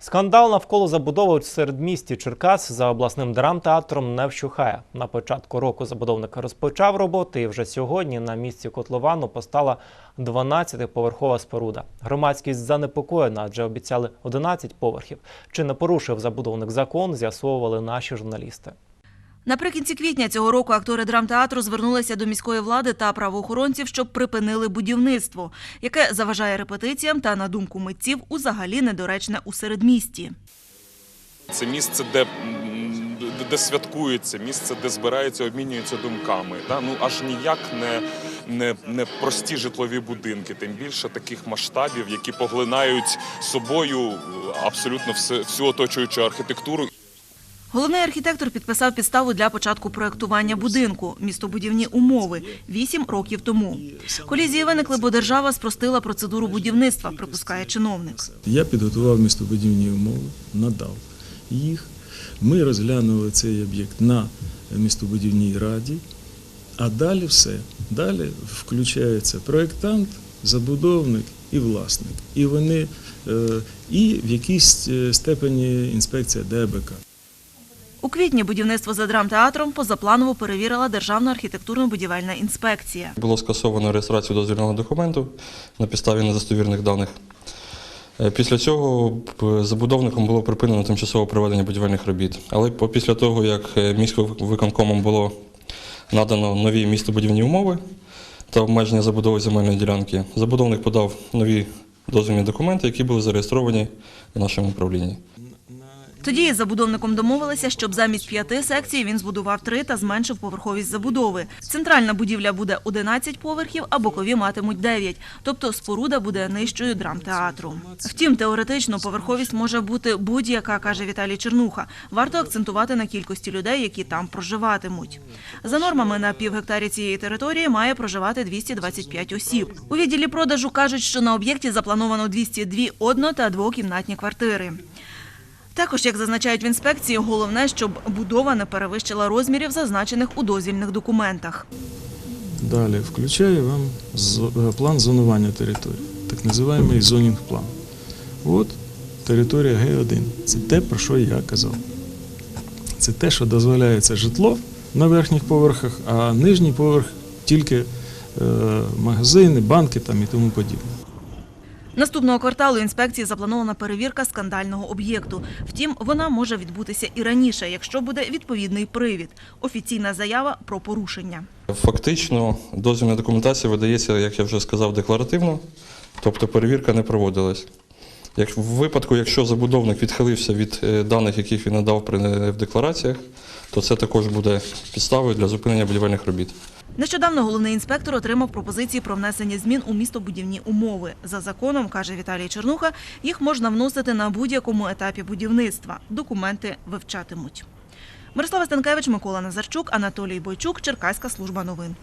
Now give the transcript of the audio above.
Скандал навколо забудови у середмісті Черкас за обласним драмтеатром не вщухає. На початку року забудовник розпочав роботи, і вже сьогодні на місці котловану постала 12-поверхова споруда. Громадськість занепокоєна, адже обіцяли 11 поверхів. Чи не порушив забудовник закон, з'ясовували наші журналісти. Наприкінці квітня цього року актори драмтеатру звернулися до міської влади та правоохоронців, щоб припинили будівництво, яке заважає репетиціям та, на думку митців, узагалі недоречне у середмісті. Це місце, де, де- святкується, місце, де збираються, обмінюються думками. Да? Ну аж ніяк не, не, не прості житлові будинки, тим більше таких масштабів, які поглинають собою абсолютно все, всю оточуючу архітектуру. Головний архітектор підписав підставу для початку проектування будинку містобудівні умови вісім років тому. Колізії виникли, бо держава спростила процедуру будівництва, припускає чиновник. Я підготував містобудівні умови, надав їх. Ми розглянули цей об'єкт на містобудівній раді, а далі все. Далі включається проєктант, забудовник і власник. І вони е, і в якійсь е, степені інспекція ДБК. У квітні будівництво за драмтеатром позапланово перевірила Державна архітектурно-будівельна інспекція. Було скасовано реєстрацію дозвільного документу на підставі недостовірних даних. Е, Після цього забудовником було припинено тимчасове проведення будівельних робіт. Але після того, як е, міськвиконкомом було надано нові містобудівні умови та обмеження забудови земельної ділянки, забудовник подав нові дозвільні документи, які були зареєстровані в нашому управлінні. Тоді із забудовником домовилися, щоб замість п'яти секцій він збудував три та зменшив поверховість забудови. Центральна будівля буде 11 поверхів, а бокові матимуть 9, тобто споруда буде нижчою драмтеатру. Втім, теоретично поверховість може бути будь-яка, каже Віталій Чернуха. Варто акцентувати на кількості людей, які там проживатимуть. За нормами на півгектарі цієї території має проживати 225 осіб. У відділі продажу кажуть, що на об'єкті заплановано 202 одно- та двокімнатні квартири. Також, як зазначають в інспекції, головне, щоб будова не перевищила розмірів, зазначених у дозвільних документах. Далі включаю вам е, план зонування території, так називаємо зонінг план. От територія Г1. Це те, про що я казав. Це те, що дозволяється житло на верхніх поверхах, а нижній поверх тільки е, магазини, банки там і тому подібне. Наступного кварталу інспекції запланована перевірка скандального об'єкту. Втім, вона може відбутися і раніше, якщо буде відповідний привід – офіційна заява про порушення. Фактично, дозвільна документація видається, як я вже сказав, декларативно, тобто перевірка не проводилась. Як в випадку, якщо забудовник відхилився від е, даних, яких він надав в деклараціях, то це також буде підставою для зупинення будівельних робіт. Нещодавно головний інспектор отримав пропозиції про внесення змін у містобудівні умови. За законом, каже Віталій Чернуха, їх можна вносити на будь-якому етапі будівництва. Документи вивчатимуть. Мирослава Станкевич, Микола Назарчук, Анатолій Бойчук, Черкаська служба новин.